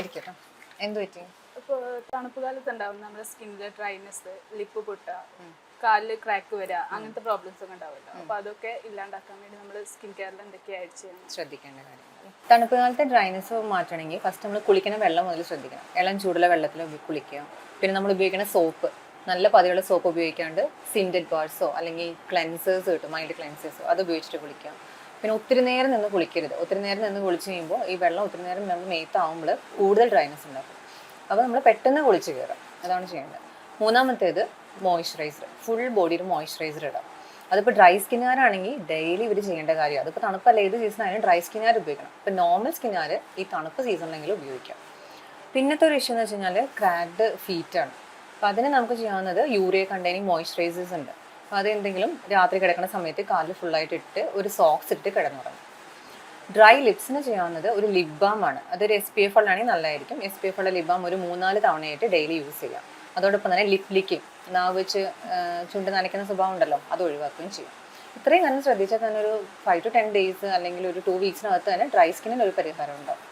ഇരിക്കട്ടോ. എന്ത് പറ്റി? ഇപ്പോൾ തണുപ്പ് കാലത്ത് ഉണ്ടാവും നമ്മുടെ സ്കിന്നിലെ ഡ്രൈനെസ് ലിപ്പ് പൊട്ടുക കാലിൽ ക്രാക്ക് വരിക അങ്ങനത്തെ പ്രോബ്ലംസ് ഒക്കെ ഉണ്ടാവുമല്ലോ. അപ്പോൾ അതൊക്കെ ഇല്ലാണ്ടാക്കാൻ വേണ്ടി നമ്മൾ സ്കിൻ കെയറിൽ എന്തൊക്കെയായിട്ട് ചെയ്യണം? ശ്രദ്ധിക്കേണ്ട കാര്യങ്ങൾ തണുപ്പ് കാലത്തെ ഡ്രൈനസ് മാറ്റണമെങ്കിൽ ഫസ്റ്റ് നമ്മൾ കുളിക്കുന്ന വെള്ളം മുതൽ ശ്രദ്ധിക്കണം. ഇളം ചൂടുള്ള വെള്ളത്തിൽ കുളിക്കുക. പിന്നെ നമ്മൾ ഉപയോഗിക്കുന്ന സോപ്പ് നല്ല പതിയുള്ള സോപ്പ് ഉപയോഗിക്കാണ്ട് സിൻഡഡ് ബാർസോ അല്ലെങ്കിൽ ക്ലെൻസേഴ്സ് കിട്ടും മൈൽഡ് ക്ലെൻസേഴ്സോ അത് ഉപയോഗിച്ചിട്ട് കുളിക്കാം പിന്നെ ഒത്തിരി നേരം നിന്ന് കുളിക്കരുത്. ഒത്തിരി നേരം നിന്ന് കുളിച്ച് കഴിയുമ്പോൾ ഈ വെള്ളം ഒത്തിരി നേരം നമ്മൾ മേത്താവുമ്പോൾ കൂടുതൽ ഡ്രൈനസ് ഉണ്ടാക്കും. അപ്പോൾ നമ്മൾ പെട്ടെന്ന് കുളിച്ച് കയറാം അതാണ് ചെയ്യേണ്ടത്. മൂന്നാമത്തേത് മോയ്സ്ചറൈസർ. ഫുൾ ബോഡിയിൽ മോയ്സ്ചറൈസർ ഇടാം. അതിപ്പോൾ ഡ്രൈ സ്കിന്നുകാരാണെങ്കിൽ ഡെയിലി ഇവർ ചെയ്യേണ്ട കാര്യം. അതിപ്പോൾ തണുപ്പല്ല ഏത് സീസൺ ആയാലും ഡ്രൈ സ്കിന്നുകാർ ഉപയോഗിക്കണം. ഇപ്പോൾ നോർമൽ സ്കിന്നുകാർ ഈ തണുപ്പ് സീസണിലെങ്കിലും ഉപയോഗിക്കാം. പിന്നത്തെ ഒരു ഇഷ്യൂ എന്ന് വെച്ച് കഴിഞ്ഞാൽ ക്രാക്ഡ് ഫീറ്റാണ്. അപ്പോൾ അതിന് നമുക്ക് ചെയ്യാവുന്നത് യൂറിയ കണ്ടെയ്നിങ് മോയ്സ്ചറൈസേഴ്സ് ഉണ്ട്. അപ്പോൾ അത് എന്തെങ്കിലും രാത്രി കിടക്കുന്ന സമയത്ത് കാലിൽ ഫുള്ളായിട്ട് ഇട്ട് ഒരു സോക്സ് ഇട്ട് കിടന്നുറങ്ങും. ഡ്രൈ ലിപ്സിന് ചെയ്യാവുന്നത് ഒരു ലിപ് ബാം ആണ്. അതൊരു എസ് പി എഫ് ഉള്ളതാണെങ്കിൽ നല്ലതായിരിക്കും. എസ് പി എഫ് ഉള്ള ലിപ് ബാം ഒരു മൂന്നാൽ തവണയായിട്ട് ഡെയിലി യൂസ് ചെയ്യാം. അതോടൊപ്പം തന്നെ ലിപ് ലിക്കും നാവ് വെച്ച് ചുണ്ട് നനയ്ക്കുന്ന സ്വഭാവം ഉണ്ടല്ലോ അത് ഒഴിവാക്കുകയും ചെയ്യും. ഇത്രയും കാര്യം ശ്രദ്ധിച്ചാൽ തന്നെ ഒരു ഫൈവ് ടു ടെൻ ഡേയ്സ് അല്ലെങ്കിൽ ഒരു ടു വീക്സിനകത്ത് തന്നെ ഡ്രൈ സ്കിന്നിന് ഒരു പരിഹാരം ഉണ്ടാവും.